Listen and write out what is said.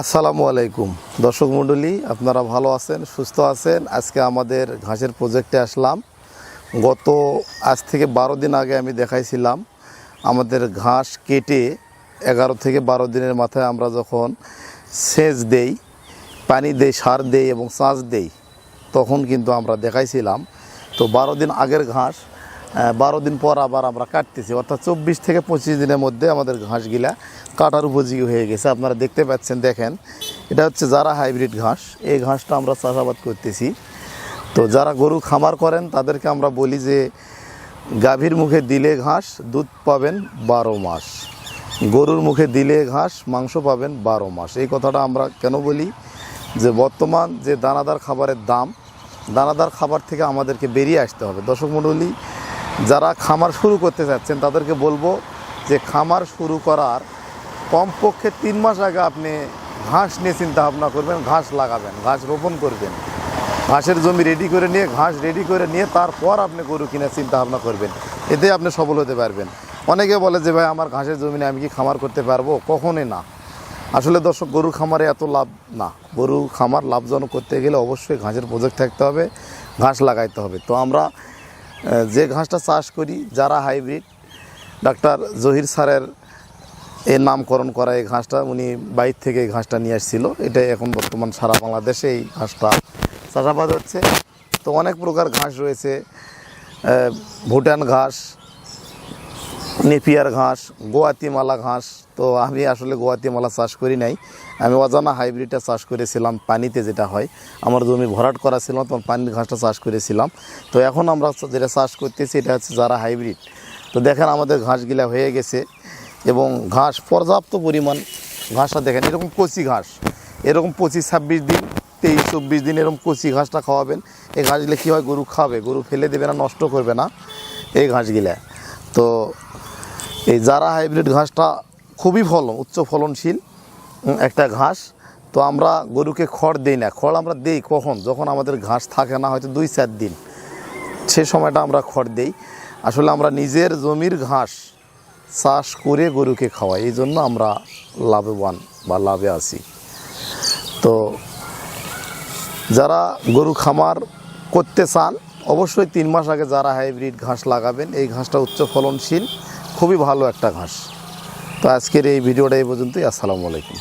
আসসালামু আলাইকুম। দর্শক মণ্ডলী, আপনারা ভালো আছেন, সুস্থ আছেন? আজকে আমাদের ঘাসের প্রজেক্টে আসলাম। গত, আজ থেকে বারো দিন আগে আমি দেখাইছিলাম আমাদের ঘাস কেটে এগারো থেকে বারো দিনের মাথায় আমরা যখন সেচ দেই, পানি দেই, সার দেই এবং চাষ দেই, তখন কিন্তু আমরা দেখাইছিলাম। তো বারো দিন আগের ঘাস বারো দিন পর আবার আমরা কাটতেছি। অর্থাৎ চব্বিশ থেকে পঁচিশ দিনের মধ্যে আমাদের ঘাসগুলা কাটার উপযোগী হয়ে গেছে। আপনারা দেখতে পাচ্ছেন, দেখেন। এটা হচ্ছে যারা হাইব্রিড ঘাস, এই ঘাসটা আমরা চাষাবাদ করতেছি। তো যারা গরু খামার করেন, তাদেরকে আমরা বলি যে, গাভীর মুখে দিলে ঘাস, দুধ পাবেন বারো মাস। গরুর মুখে দিলে ঘাস, মাংস পাবেন বারো মাস। এই কথাটা আমরা কেন বলি? যে বর্তমান যে দানাদার খাবারের দাম, দানাদার খাবার থেকে আমাদেরকে বেরিয়ে আসতে হবে। দর্শক মণ্ডলী যারা খামার শুরু করতে চাচ্ছেন তাদেরকে বলব যে খামার শুরু করার কমপক্ষে তিন মাস আগে আপনি ঘাস নিয়ে চিন্তা ভাবনা করবেন, ঘাস লাগাবেন, ঘাস রোপণ করবেন। ঘাসের জমি রেডি করে নিয়ে, ঘাস রেডি করে নিয়ে তারপর আপনি গরু কিনে চিন্তা ভাবনা করবেন। এতে আপনি সফল হতে পারবেন। অনেকে বলে যে, ভাই, আমার ঘাসের জমিনে আমি কি খামার করতে পারব? কখনই না। আসলে দর্শক, গরুর খামারে এত লাভ না। গরু খামার লাভজনক করতে গেলে অবশ্যই ঘাসের প্রজেক্ট থাকতে হবে, ঘাস লাগাইতে হবে। তো আমরা যে ঘাসটা চাষ করি, যারা হাইব্রিড ডাক্তার জহির সারের এ নামকরণ করা এই ঘাসটা, উনি বাইর থেকে এই ঘাসটা নিয়ে আসছিল। এটা এখন বর্তমান সারা বাংলাদেশে এই ঘাসটা চাষাবাদ হচ্ছে। তো অনেক প্রকার ঘাস রয়েছে ভুটান ঘাস নেপিয়ার ঘাস, গোয়াতিমালা ঘাস, তো আমি আসলে গোয়াতিমালা চাষ করি নাই। আমি অজানা হাইব্রিডটা চাষ করেছিলাম পানিতে যেটা হয়। আমার জমি ভরাট করা ছিল তখন পানির ঘাসটা চাষ করেছিলাম। তো এখন আমরা যেটা চাষ করতেছি, এটা হচ্ছে যারা হাইব্রিড। তো দেখেন আমাদের ঘাসগুলা হয়ে গেছে এবং ঘাস পর্যাপ্ত পরিমাণ, ঘাসটা দেখেন, এরকম কচি ঘাস। এরকম পঁচিশ, ছাব্বিশ দিন, তেইশ, চব্বিশ দিন এরকম কচি ঘাসটা খাওয়াবেন। এই ঘাসগুলো কী হয়, গরু খাবে, গরু ফেলে দেবে না, নষ্ট করবে না এই ঘাসগুলা। তো এই জারা হাইব্রিড ঘাসটা খুবই ফলন, উচ্চ ফলনশীল একটা ঘাস। তো আমরা গরুকে খড় দিই না। খড় আমরা দিই কখন? যখন আমাদের ঘাস থাকে না, হয়তো দুই চার দিন। সে সময়টা আমরা খড় দেই। আসলে আমরা নিজের জমির ঘাস চাষ করে গরুকে খাওয়াই। এই জন্য আমরা লাভবান বা লাভে আছি। তো যারা গরু খামার করতে চান, অবশ্যই তিন মাস আগে যারা হাইব্রিড ঘাস লাগাবেন। এই ঘাসটা উচ্চ ফলনশীল। খুবই ভালো একটা ঘাস। তো আজকের এই ভিডিওটা এই পর্যন্তই। আসসালামু আলাইকুম।